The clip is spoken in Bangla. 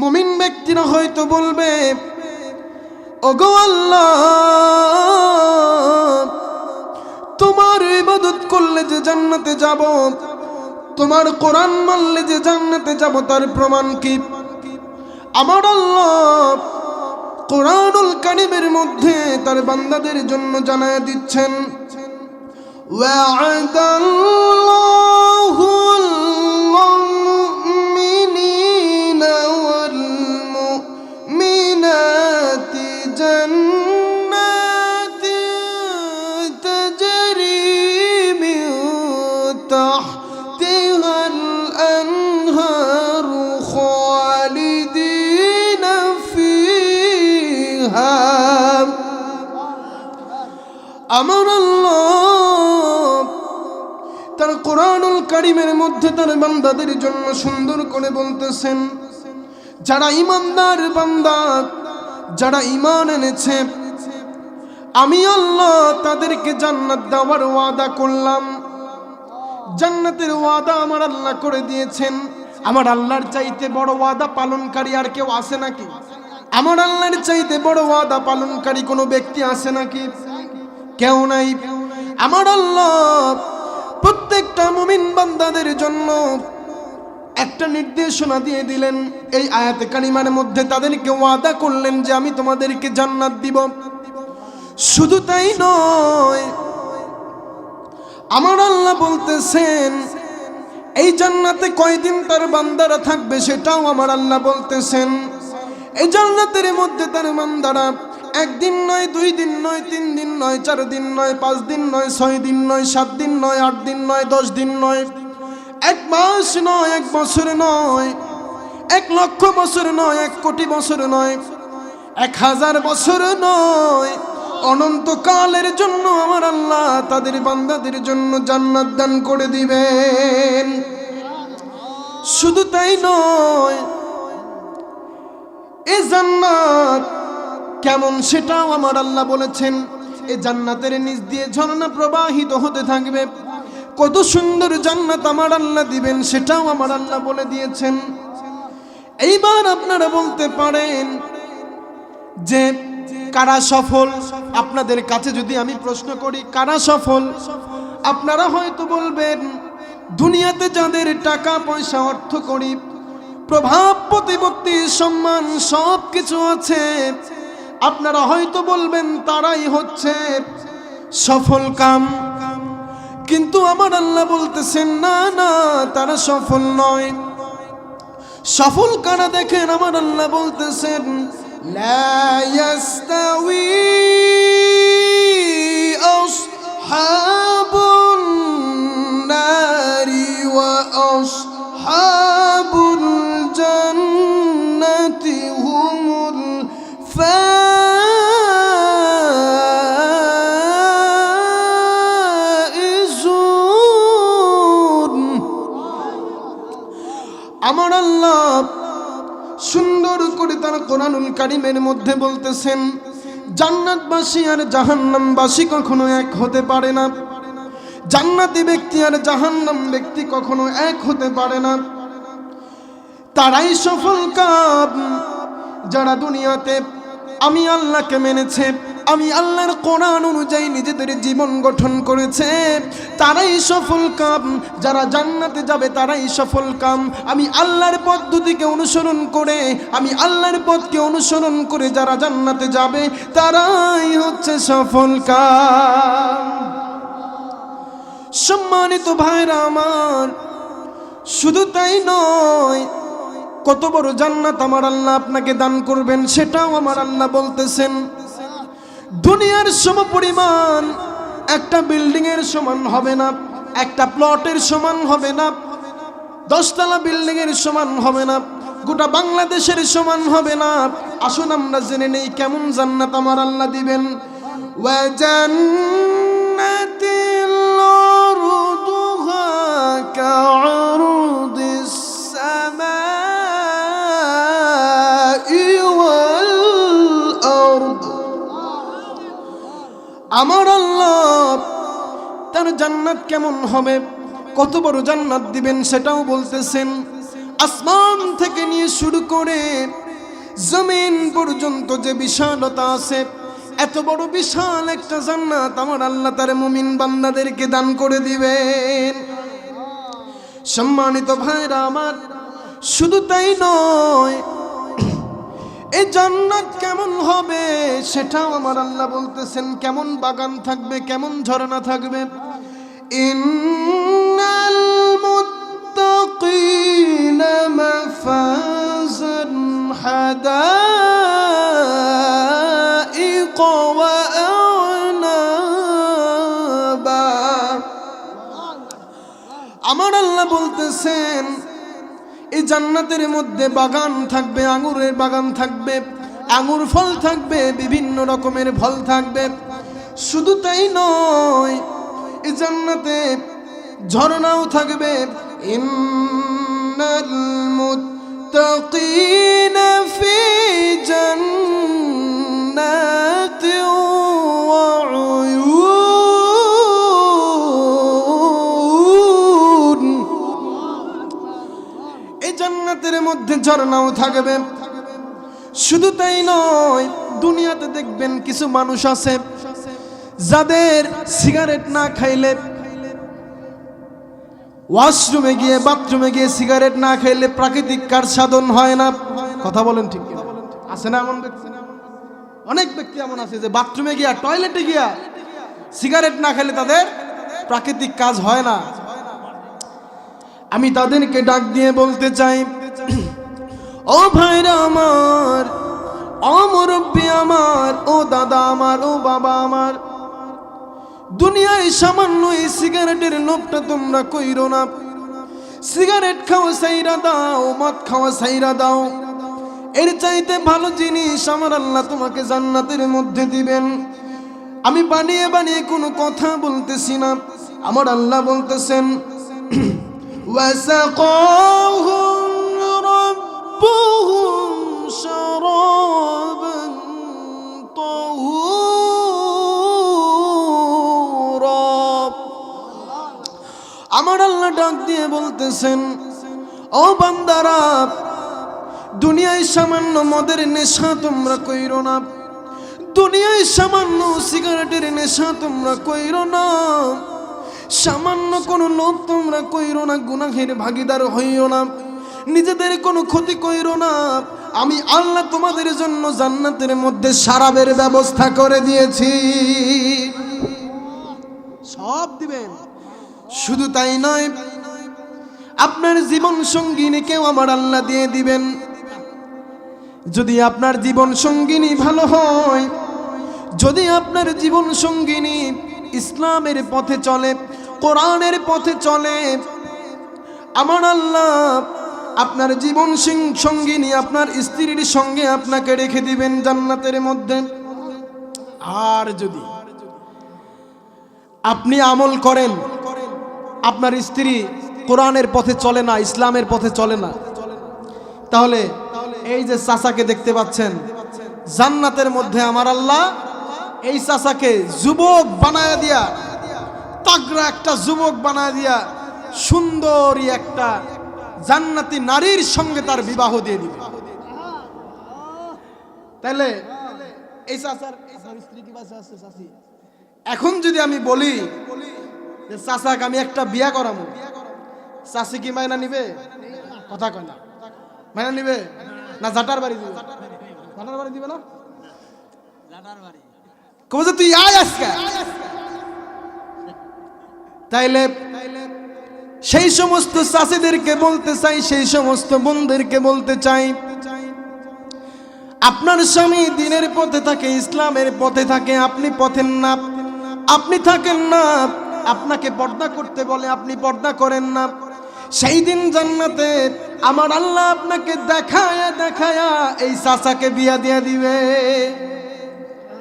মুমিন ব্যক্তিরা হয়তো বলবে, ওগো আল্লাহ, তোমার ইবাদত করলে যে জান্নাতে যাব, তোমার কোরআন মানলে যে জান্নাতে যাব, তার প্রমাণ কি? আমার আল্লাহ কোরআনুল কারিমের মধ্যে তার বান্দাদের জন্য জানায় দিচ্ছেন ওয়া আদাল্লাহ আমার তার কোরআনুল কারিমের মধ্যে তার বান্দাদের জন্য সুন্দর করে বলতেছেন, যারা ইমানদার বান্দা, যারা ইমান এনেছে, আমি আল্লাহ তাদেরকে জান্নাত দেওয়ার ওয়াদা করলাম। জান্নাতের ওয়াদা আমার আল্লাহ করে দিয়েছেন। আমার আল্লাহর চাইতে বড় ওয়াদা পালনকারী আর কেউ আছে নাকি? আমার আল্লাহর চাইতে বড় ওয়াদা পালনকারী কোনো ব্যক্তি আসে নাকি? কেউ নাই। আমার আল্লাহ প্রত্যেকটা মুমিন বান্দাদের জন্য একটা নির্দেশনা দিয়ে দিলেন। এই আয়াতে কারিমার মধ্যে তাদেরকে ওয়াদা করলেন যে আমি তোমাদেরকে জান্নাত দিব। শুধু তাই নয়, আমার আল্লাহ বলতেছেন, এই জান্নাতে কয়দিন তার বান্দারা থাকবে সেটাও আমার আল্লাহ বলতেছেন। এই জান্নাতের মধ্যে তার বান্দারা একদিন নয়, দুই দিন নয়, তিন দিন নয়, চার দিন নয়, পাঁচ দিন নয়, ছয় দিন নয়, সাত দিন নয়, আট দিন নয়, দশ দিন নয়। এক মাস নয়, এক বছর নয়, এক লক্ষ বছর নয়, এক কোটি বছর নয়, এক হাজার বছর নয়। অনন্তকালের জন্য আমার আল্লাহ তাদের বান্দাদের জন্য জান্নাত দান করে দিবেন। শুধু তাই নয়, এ জান্নাত কেমন সেটাও আমার আল্লাহ বলেছেন। এ জান্নাতের নিচ দিয়ে ঝর্ণা প্রবাহিত হতে থাকবে। কত সুন্দর জান্নাত আমার আল্লাহ দিবেন, সেটাও আমার আল্লাহ বলে দিয়েছেন। এইবার আপনারা বলতে পারেন যে, কারা সফল? আপনাদের কাছে যদি আমি প্রশ্ন করি, কারা সফল? আপনারা হয়তো বলবেন, দুনিয়াতে যাদের টাকা, পয়সা অর্থ করি প্রভাব, প্রতিপত্তি, সম্মান সব কিছু আছে আপনারা হয়তো বলবেন তারাই হচ্ছে সফল কাম কিন্তু আমার আল্লাহ বলতেছেন না না তারা সফল নয় সফল কারা দেখেন আমার আল্লাহ বলতেছেন لا يستوي أصحاب তার কোরআনুল কারিমের মধ্যে বলতেছেন, জান্নাতবাসী আর জাহান্নামবাসী কখনো এক হতে পারে না। জান্নাতি ব্যক্তি আর জাহান্নাম ব্যক্তি কখনো এক হতে পারে না। তারাই সফল কাব যারা দুনিয়াতে আমি আল্লাহকে মেনেছে। আমি আল্লাহর কোরআন অনুযায়ী নিজেদের জীবন গঠন করেছে। তারাই সফল কাম। যারা জান্নাতে যাবে, তারাই সফল কাম। আমি আল্লাহর পদ্ধতিকে অনুসরণ করে, আমি আল্লাহর পথকে অনুসরণ করে যারা জান্নাতে যাবে, তারাই হচ্ছে সফল কাম। সম্মানিত ভাইরা আমার, শুধু তাই নয়, কত বড় জান্নাত আমার আল্লাহ আপনাকে দান করবেন সেটাও আমার আল্লাহ বলতেছেন। দুনিয়ার সম পরিমাণ একটা বিল্ডিংয়ের সমান হবে না, একটা প্লটের সমান হবে না, দশতলা বিল্ডিংয়ের সমান হবে না, গোটা বাংলাদেশের সমান হবে না। আসুন আমরা জেনে নেই কেমন জান্নাত আমার আল্লাহ দিবেন। ওয়াজান্নাতিল আরদুহা কাআ আমার আল্লাহ, তার জান্নাত কেমন হবে? কত বড় জান্নাত দিবেন সেটাও বলতেছেন। আসমান থেকে নিয়ে শুরু করে জমিন পর্যন্ত যে বিশালতা আছে, এত বড় বিশাল একটা জান্নাত আমার আল্লাহ তার মুমিন বান্দাদেরকে দান করে দিবেন। সম্মানিত ভাইরা আমার, শুধু তাই নয় এই জান্নাত কেমন হবে সেটাও আমার আল্লাহ বলতেছেন। কেমন বাগান থাকবে, কেমন ঝর্ণা থাকবে। আমার আল্লাহ বলতেছেন এই জান্নাতের মধ্যে বাগান থাকবে, আঙুরের বাগান থাকবে, আঙুর ফল থাকবে, বিভিন্ন রকমের ফল থাকবে। শুধু তাই নয়, এই জান্নাতে ঝর্ণাও থাকবে। ইন্নাল মুত্তাকিনা। ঝর্ণাও থাকবে। শুধু তাই নয়, দুনিয়াতে দেখবেন কিছু মানুষ আছে, যাদের সিগারেট না খাইলে, ওয়াশরুমে গিয়ে, বাথরুমে গিয়ে সিগারেট না খাইলে প্রাকৃতিক কার সাধন হয় না। কথা বলেন ঠিক? আছে না এমন ব্যক্তি? অনেক ব্যক্তি এমন আছে যে বাথরুমে গিয়া, টয়লেটে গিয়া সিগারেট না খেলে তাদের প্রাকৃতিক কাজ হয় না। আমি তাদেরকে ডাক দিয়ে বলতে চাই ও ভাইরা আমার, ও মুরব্বী আমার, ও দাদা আমার, ও বাবা আমার। দুনিয়ায় সামান্য এই সিগারেটের লোভটা তোমরা কইরো না। সিগারেট খাও, সাইরা দাও, মদ খাওয়া সাইরা দাও। এর চাইতে ভালো জিনিস আমার আল্লাহ তোমাকে জান্নাতের মধ্যে দিবেন। আমি বানিয়ে বানিয়ে কোনো কথা বলতেছি না। আমার আল্লাহ বলতেছেন ওয়াসাকাহু ربهم شرابا طهورا আমার আল্লাহ ডাক দিয়ে বলতেছেন ও বান্দারা দুনিয়ায় সামান্য মদের নেশা তোমরা কইরো না দুনিয়ায় সামান্য সিগারেটের নেশা তোমরা কইরো না সামান্য কোনো লোভ তোমরা কইরো না গুনাহের ভাগিদার হইও না নিজেদের কোনো ক্ষতি কইরো না। আমি আল্লাহ তোমাদের জন্য জান্নাতের মধ্যে সারাবের ব্যবস্থা করে দিয়েছি। সব দিবেন। শুধু তাই নয়, আপনার জীবন সঙ্গিনীকেও আমার আল্লাহ দিয়ে দিবেন। যদি আপনার জীবন সঙ্গিনী ভালো হয়, যদি আপনার জীবন সঙ্গিনী ইসলামের পথে চলে, কোরআনের পথে চলে, আমার আল্লাহ আপনার জীবন সঙ্গিনী, আপনার স্ত্রীর সঙ্গে আপনাকে রেখে দিবেন জান্নাতের মধ্যে। আর যদি আপনি আমল করেন, আপনার স্ত্রী কোরআনের পথে চলে না, ইসলামের পথে চলে না, তাহলে এই যে চাচাকে দেখতে পাচ্ছেন, জান্নাতের মধ্যে আমার আল্লাহ, এই চাচাকে যুবক বানায় দিয়া তাগরা একটা যুবক বানায় দিয়া, সুন্দরী একটা জান্নাতি নারীর সঙ্গে তার বিবাহ দিয়ে দিবে। তাহলে এই চাচার স্ত্রী কি বাসা আছে চাচি। এখন যদি আমি বলি যে চাচাকে আমি একটা বিয়া করামো। চাচি কি মায়না নিবে? কথা কয় না। মায়না নিবে? না জাটার বাড়ি দিবে? জাটার বাড়ি দিবে না? কবে তুই আয় আজকে। তাইলে সেই সমস্ত চাষিদেরকে বলতে চাই, সেই সমস্ত বোনদেরকে বলতে চাই। আপনার স্বামী দিনের পথে থাকে, ইসলামের পথে থাকে, আপনি পথের না। আপনি থাকেন না, আপনাকে পর্দা করতে বলে, আপনি পর্দা করেন না। সেই দিন জান্নাতে আমার আল্লাহ আপনাকে দেখায়া দেখায়া এই চাচাকে বিয়া দিয়া দিবে।